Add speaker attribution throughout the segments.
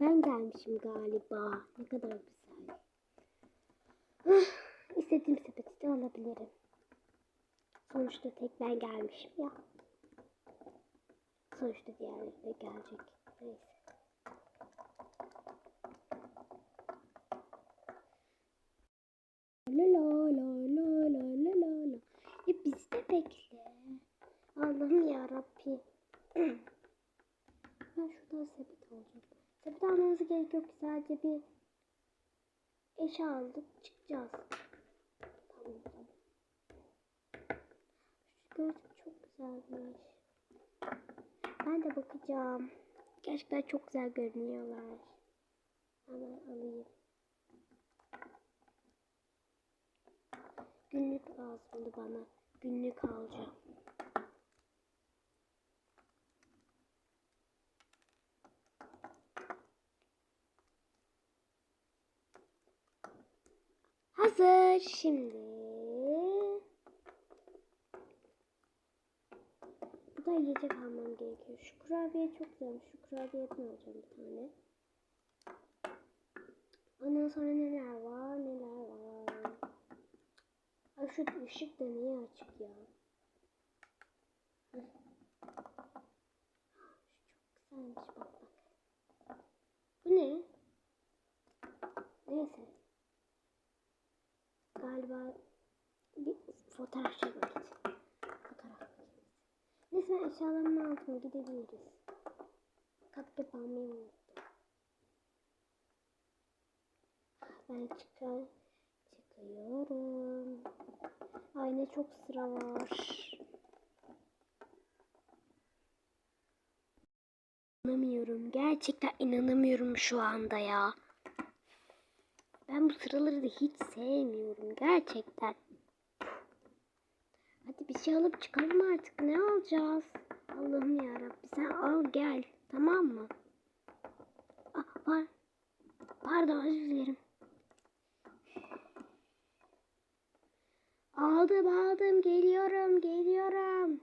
Speaker 1: ben gelmişim galiba. Ne kadar güzel. Ah, İstediğim sepeti de alabilirim. Sonuçta tek ben gelmişim ya. Sonuçta diğerleri de gelecek. Neyse. La la la la la la la la. E biz de bekle. Allah'ım ya Rabbi. ben şuradan sepet alacağım. Sepet almamıza gerek yok. Sadece bir eşya aldık çıkacağız. Tamam tamam. Şu gözlük çok güzelmiş. Ben de bakacağım. Gerçekten çok güzel görünüyorlar. Hemen alayım. Günlük lazımdı bana. Günlük alacağım. Hazır. Şimdi Bu da yiyecek almam gerekiyor. Şu kurabiye çok güzelmiş. Şu kurabiyeden alacağım bir tane. Ondan sonra neler var neler var. Ay şu ışık da niye açık ya? Şu çok güzelmiş bak bak. Bu ne? Neyse. Galiba bir fotoğraf çekmek için. Fotoğraf makinesi. Neyse ben eşyalarımı aldım gidebiliriz. Kapı almayı unuttum. Ben çıkar çıkıyorum. Ay ne çok sıra var. İnanamıyorum. Gerçekten inanamıyorum şu anda ya. Ben bu sıraları da hiç sevmiyorum gerçekten. Bir şey alıp çıkalım artık. Ne alacağız? Allah'ım ya Rabbi sen al gel. Tamam mı? Ah, par Pardon özür dilerim. Aldım aldım geliyorum geliyorum.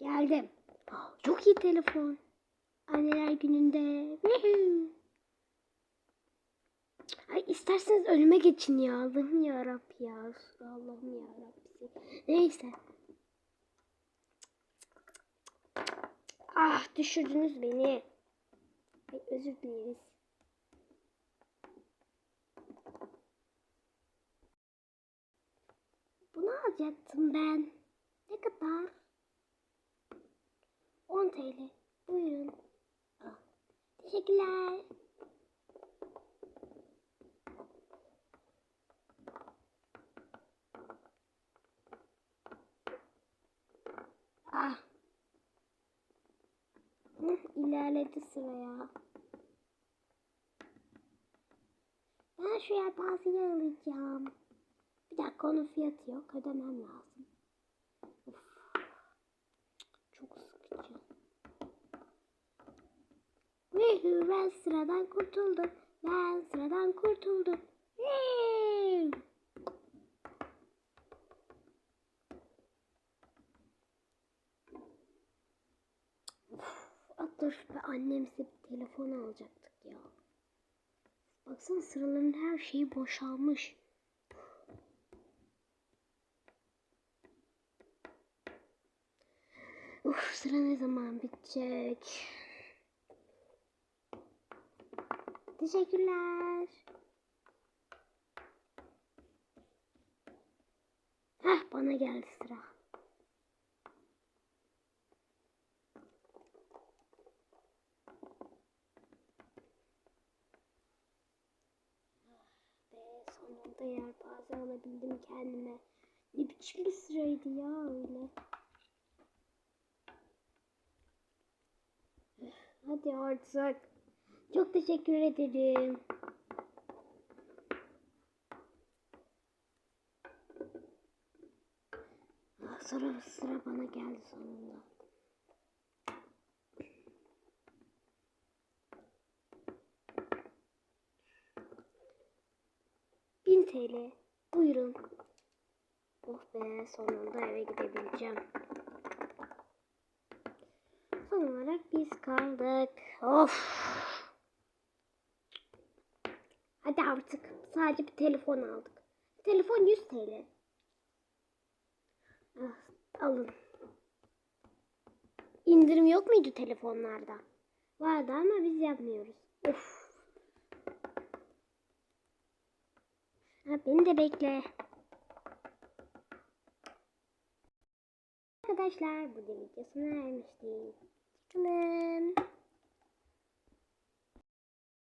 Speaker 1: Geldim. Çok iyi telefon. Anneler gününde. Woohoo. Ay isterseniz önüme geçin ya. Allah'ım ya Rabbi ya. Allah'ım ya Rabbi. Neyse. Ah düşürdünüz beni. Ay, özür dileriz. Bunu alacaktım ben. Ne kadar? 10 TL. Buyurun. Ah, Teşekkürler. Ah. İlerledi sıraya. Ben şu yelpazeyi alacağım. Bir dakika onun fiyatı yok. Ödemem lazım. Of. Çok sıkıcı. Woohoo, ben sıradan kurtuldum. Ben sıradan kurtuldum. Of, be annem size bir telefon alacaktık ya. Baksana sıraların her şeyi boşalmış. Uf sıra ne zaman bitecek? Teşekkürler. Heh bana geldi sıra. Ve sonunda yelpaze alabildim kendime. Ne biçim bir sıraydı ya öyle. Hadi artık. Çok teşekkür ederim. Sıra sıra bana geldi sonunda. TL. Buyurun. Oh be sonunda eve gidebileceğim. olarak biz kaldık. Of. Hadi artık. Sadece bir telefon aldık. Telefon 100 TL. Ah, alın. İndirim yok muydu telefonlarda? Vardı ama biz yapmıyoruz. Of. Beni de bekle. Arkadaşlar bu da videosuna ermiştik. Hoşçakalın.